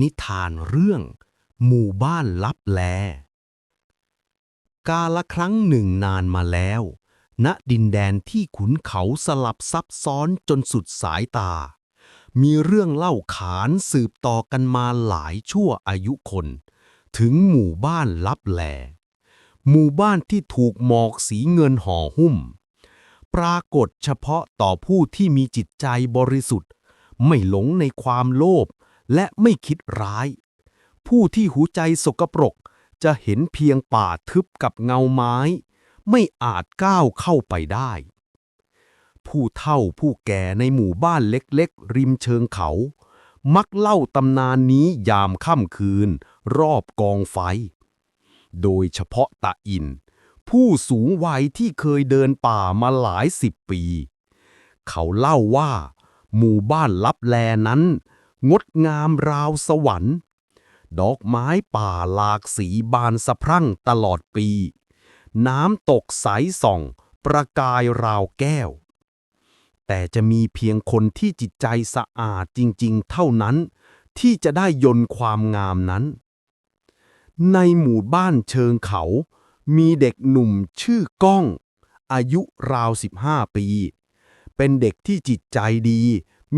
นิทานเรื่อง หมู่บ้านลับแล กาละครั้งหนึ่งนานมาแล้ว ณดินแดนที่ขุนเขาสลับซับซ้อนจนสุดสายตา มีเรื่องเล่าขานสืบต่อกันมาหลายชั่วอายุคน ถึงหมู่บ้านลับแล หมู่บ้านที่ถูกหมอกสีเงินห่อหุ้ม ปรากฏเฉพาะต่อผู้ที่มีจิตใจบริสุทธิ์ ไม่หลงในความโลภ และไม่คิดร้าย ผู้ที่หูใจสกปรกจะเห็นเพียงป่าทึบกับเงาไม้ ไม่อาจก้าวเข้าไปได้ ผู้เฒ่าผู้แก่ในหมู่บ้านเล็กๆ ริมเชิงเขา มักเล่าตำนานนี้ยามค่ำคืน รอบกองไฟ โดยเฉพาะตาอิน ผู้สูงวัยที่เคยเดินป่ามาหลายสิบปี เขาเล่าว่า หมู่บ้านลับแลนั้น งดงามราวสวรรค์ ดอกไม้ป่าหลากสีบานสะพรั่งตลอดปี น้ำตกใสส่อง ประกายราวแก้ว แต่จะมีเพียงคนที่จิตใจสะอาดจริงๆ เท่านั้น ที่จะได้ยนความงามนั้น ในหมู่บ้านเชิงเขา มีเด็กหนุ่มชื่อก้อง อายุราว 15 ปี เป็นเด็กที่จิตใจดี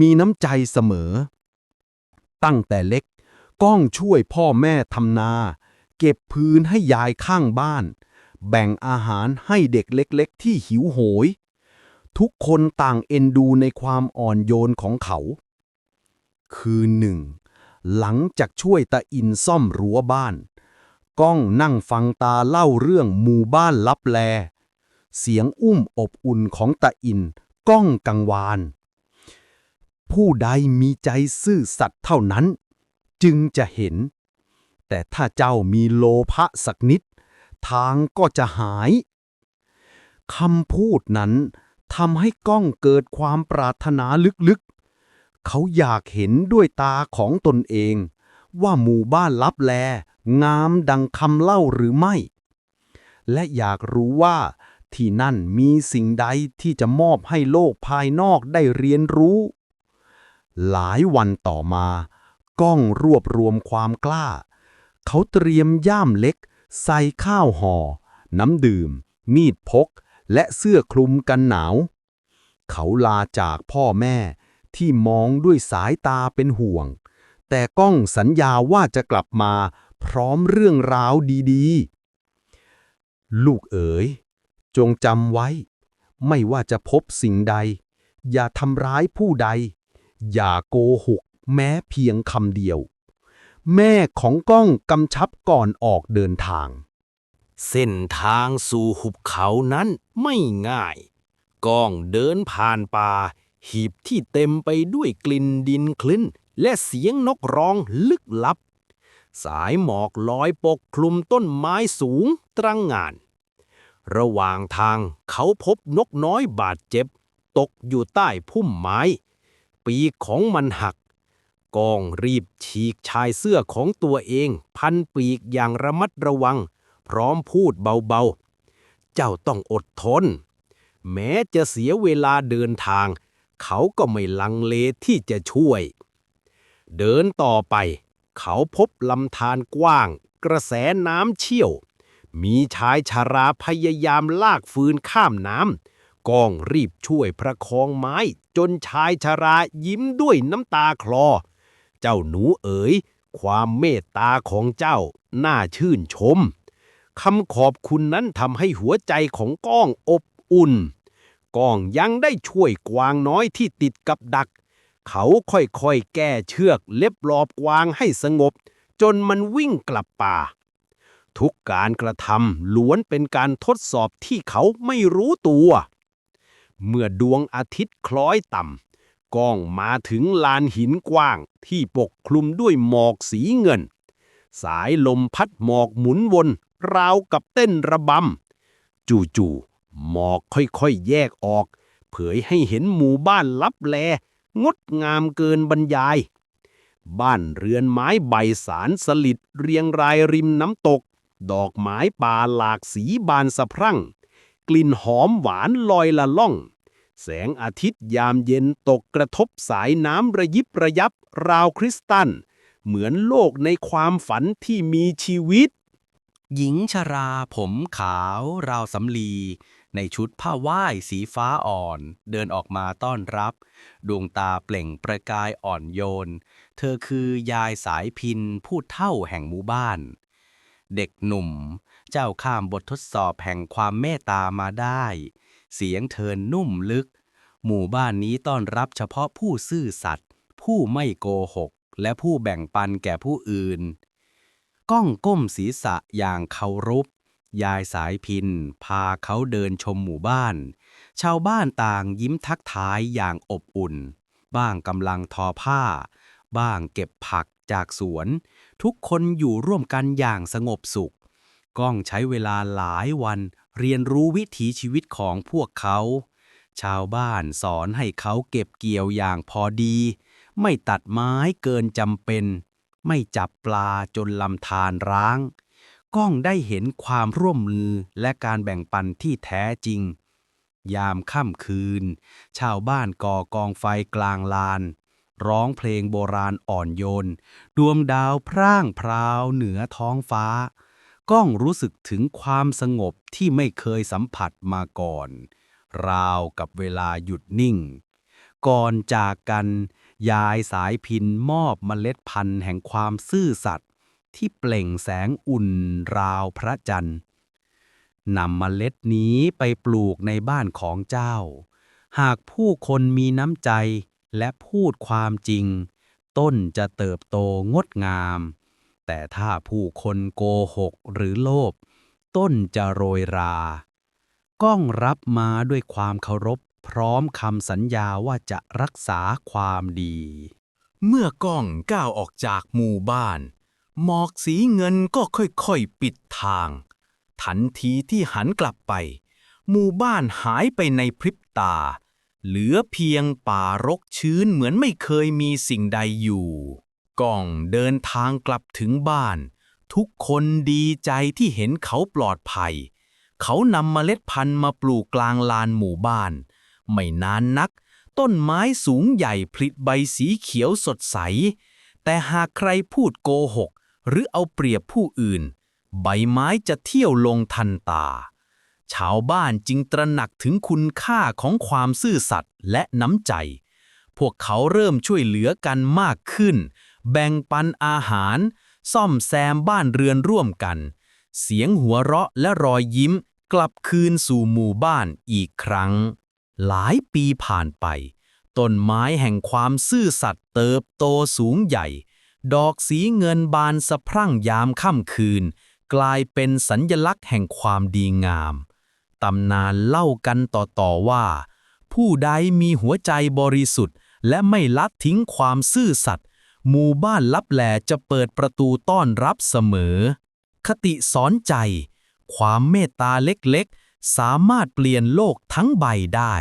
มีน้ำใจเสมอ ตั้งแต่เล็ก ก้องช่วยพ่อแม่ทำนา เก็บพื้นให้ยายข้างบ้าน แบ่งอาหารให้เด็กเล็กๆ ที่หิวโหย ทุกคนต่างเอ็นดูในความอ่อนโยนของเขา คืนหนึ่งหลังจากช่วยตาอินซ่อมรั้วบ้าน ก้องนั่งฟังตาเล่าเรื่องหมู่บ้านลับแล เสียงอุ้มอบอุ่นของตาอิน ก้องกังวาน ผู้ใดมีใจซื่อสัตย์เท่านั้น จึงจะเห็น แต่ถ้าเจ้ามีโลภะสักนิด ทางก็จะหายคำพูดนั้นทำให้ก้องเกิดความปรารถนาลึกๆ เขาอยากเห็นด้วยตาของตนเอง ว่าหมู่บ้านลับแล งามดังคำเล่าหรือไม่ และอยากรู้ว่าที่นั่นมีสิ่งใดที่จะมอบให้โลกภายนอกได้เรียนรู้ หลายวันต่อมา ก้องรวบรวมความกล้า เขาเตรียมย่ามเล็ก ใส่ข้าวห่อ น้ำดื่ม มีดพก และเสื้อคลุมกันหนาว เขาลาจากพ่อแม่ที่มองด้วยสายตาเป็นห่วง แต่ก้องสัญญาว่าจะกลับมาพร้อมเรื่องราวดีๆ ลูกเอ๋ย จงจำไว้ ไม่ว่าจะพบสิ่งใด อย่าทำร้ายผู้ใด อย่าโกหก แม้เพียงคำเดียว แม่ของก้องกำชับก่อนออกเดินทาง เส้นทางสู่หุบเขานั้นไม่ง่าย ก้องเดินผ่านป่า หีบที่เต็มไปด้วยกลิ่นดินคลิ้น และเสียงนกร้องลึกลับ สายหมอกลอยปกคลุมต้นไม้สูงตรังงาน ระหว่างทางเขาพบนกน้อยบาดเจ็บ ตกอยู่ใต้พุ่มไม้ ปีกของมันหัก กองรีบฉีกชายเสื้อของตัวเอง พันปีกอย่างระมัดระวัง พร้อมพูดเบาๆ เจ้าต้องอดทน แม้จะเสียเวลาเดินทาง เขาก็ไม่ลังเลที่จะช่วย เดินต่อไป เขาพบลำธารกว้าง กระแสน้ำเชี่ยว มีชายชาราพยายามลากฟืนข้ามน้ำ ก้องรีบช่วยประคองไม้ จนชายชรายิ้มด้วยน้ำตาคลอ เจ้าหนูเอ๋ย ความเมตตาของเจ้าน่าชื่นชมคำขอบคุณนั้นทำให้หัวใจของก้องอบอุ่น ก้องยังได้ช่วยกวางน้อยที่ติดกับดัก เขาค่อยๆแก้เชือกเล็บรอบกวางให้สงบ จนมันวิ่งกลับป่า ทุกการกระทำล้วนเป็นการทดสอบที่เขาไม่รู้ตัว เมื่อดวงอาทิตย์คล้อยต่ำก้องมาถึงลานหินกว้างที่ปกคลุมด้วยหมอกสีเงิน สายลมพัดหมอกหมุนวน ราวกับเต้นระบำ จู่ๆหมอกค่อยๆแยกออก เผยให้เห็นหมู่บ้านลับแล งดงามเกินบรรยาย บ้านเรือนไม้ใบสารสลิดเรียงรายริมน้ำตก ดอกไม้ป่าหลากสีบานสะพรั่ง กลิ่นหอมหวานลอยละล่อง แสงอาทิตย์ยามเย็นตกกระทบสายน้ำระยิบระยับราวคริสตัล เหมือนโลกในความฝันที่มีชีวิต หญิงชราผมขาวราวสำลี ในชุดผ้าว่ายสีฟ้าอ่อน เดินออกมาต้อนรับ ดวงตาเปล่งประกายอ่อนโยน เธอคือยายสายพินผู้เท่าแห่งหมู่บ้าน เด็กหนุ่ม เจ้าข้ามบททดสอบแห่งความเมตตามาได้ เสียงเธอนุ่มลึก หมู่บ้านนี้ต้อนรับเฉพาะผู้ซื่อสัตย์ผู้ไม่โกหก และผู้แบ่งปันแก่ผู้อื่น ก้องก้มศีรษะอย่างเคารพยายสายพิน พาเขาเดินชมหมู่บ้าน ชาวบ้านต่างยิ้มทักทายอย่างอบอุ่น บ้างกำลังทอผ้า บ้างเก็บผักจากสวน ทุกคนอยู่ร่วมกันอย่างสงบสุข ก้องใช้เวลาหลายวัน เรียนรู้วิถีชีวิตของพวกเขา ชาวบ้านสอนให้เขาเก็บเกี่ยวอย่างพอดี ไม่ตัดไม้เกินจำเป็น ไม่จับปลาจนลำธารร้าง ก้องได้เห็นความร่วมมือและการแบ่งปันที่แท้จริง ยามค่ำคืน ชาวบ้านก่อกองไฟกลางลาน ร้องเพลงโบราณอ่อนโยน ดวงดาวพร่างพราวเหนือท้องฟ้า ก้องรู้สึกถึงความสงบที่ไม่เคยสัมผัสมาก่อน ราวกับเวลาหยุดนิ่ง ก่อนจากกันยายสายพินมอบเมล็ดพันธุ์แห่งความซื่อสัตย์ที่เปล่งแสงอุ่นราวพระจันทร์นำเมล็ดนี้ไปปลูกในบ้านของเจ้า หากผู้คนมีน้ำใจ และพูดความจริง ต้นจะเติบโตงดงาม แต่ถ้าผู้คนโกหกหรือโลภต้นจะโรยรา ก้องรับมาด้วยความเคารพพร้อมคำสัญญาว่าจะรักษาความดี เมื่อก้องก้าวออกจากหมู่บ้าน หมอกสีเงินก็ค่อยๆปิดทาง ทันทีที่หันกลับไป หมู่บ้านหายไปในพริบตา เหลือเพียงป่ารกชื้นเหมือนไม่เคยมีสิ่งใดอยู่ก้องเดินทางกลับถึงบ้าน ทุกคนดีใจที่เห็นเขาปลอดภัย เขานำเมล็ดพันธุ์มาปลูกกลางลานหมู่บ้าน ไม่นานนัก ต้นไม้สูงใหญ่ผลิใบสีเขียวสดใส แต่หากใครพูดโกหก หรือเอาเปรียบผู้อื่น ใบไม้จะเที่ยวลงทันตา ชาวบ้านจึงตระหนักถึงคุณค่าของความซื่อสัตย์และน้ำใจ พวกเขาเริ่มช่วยเหลือกันมากขึ้น แบ่งปันอาหาร ซ่อมแซมบ้านเรือนร่วมกัน เสียงหัวเราะและรอยยิ้มกลับคืนสู่หมู่บ้านอีกครั้ง หลายปีผ่านไป ต้นไม้แห่งความซื่อสัตย์เติบโตสูงใหญ่ ดอกสีเงินบานสะพรั่งยามค่ำคืน กลายเป็นสัญญลักษณ์แห่งความดีงาม ตำนานเล่ากันต่อๆว่า ผู้ใดมีหัวใจบริสุทธิ์ และไม่ละทิ้งความซื่อสัตย์หมู่บ้านลับแลจะเปิดประตูต้อนรับเสมอ คติสอนใจ ความเมตตาเล็กๆ สามารถเปลี่ยนโลกทั้งใบได้